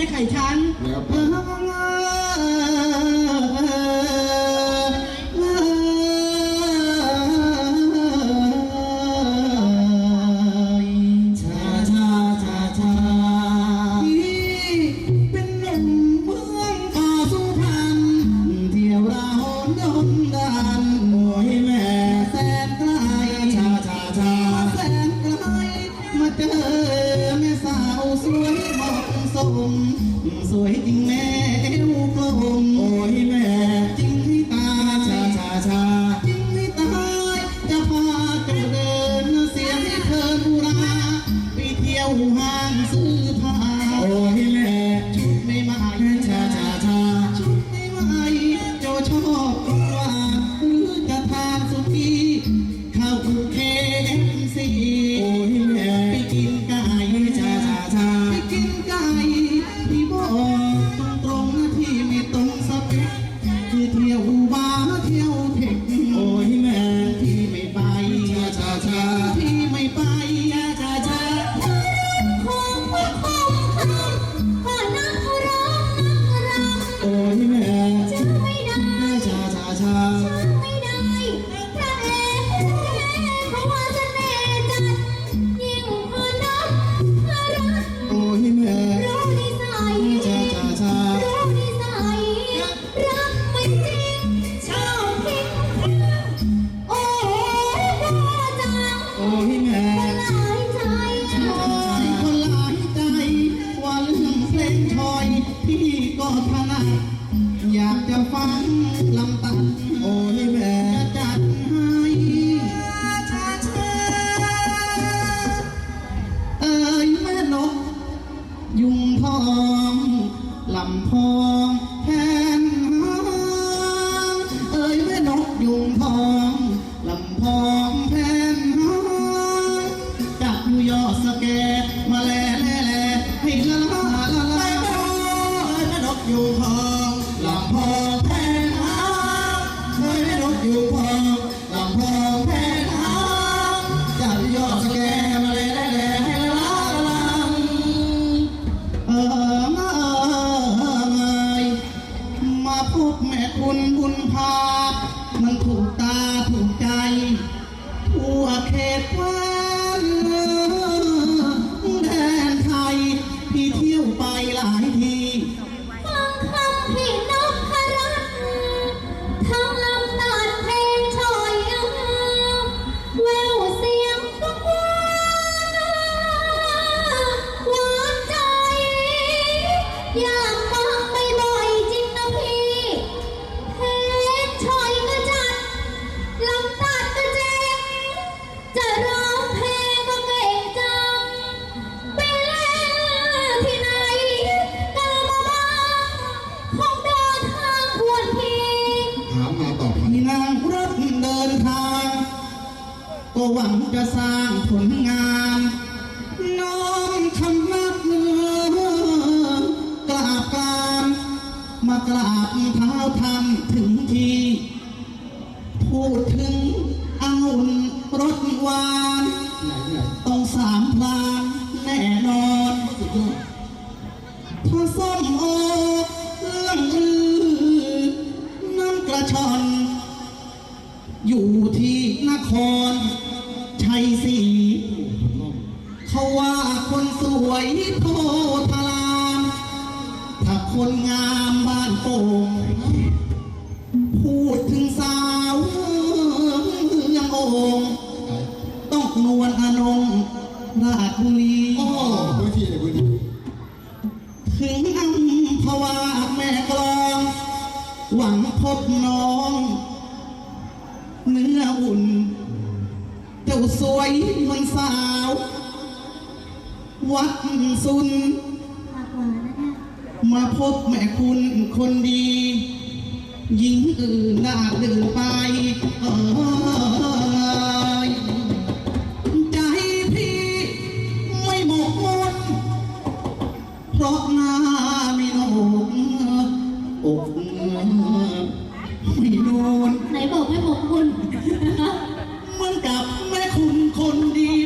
ช่ไข่ชั้นเราดนดัน สวยจริงแม่เอวกลมโอ้ยแม่จริงที่ตาชาชาชาจริงที่ตายจะพาเธอเดินเสียงให้เธอดูราไปเที่ยวห้างส ทองแทนหางเอ้ยแม่นกยุงทองลำพองแทนหางจับอยู่ยอสะแกมาแลแลแให้ละละลลอยแม่นกยุงทอง กแม่คุณบุญพา มันถูกตาถูกใจทั่วเขตว่า ก็หวังจะสร้างผลงานน้อมคำนับเนื้อกราบการมากราบเท้าท่านถึงทีพูดถึงอาุ่นรสหวานต้องสามพลานแน่นอนถ้าส้มโอ จ้าสวยไมือนสาว วัดสุน มาพบแม่คุณคนดี ยิงอื่นหน้าดื่นไปเออใจพี่ไม่หมกมุ่นเพราะ คนดี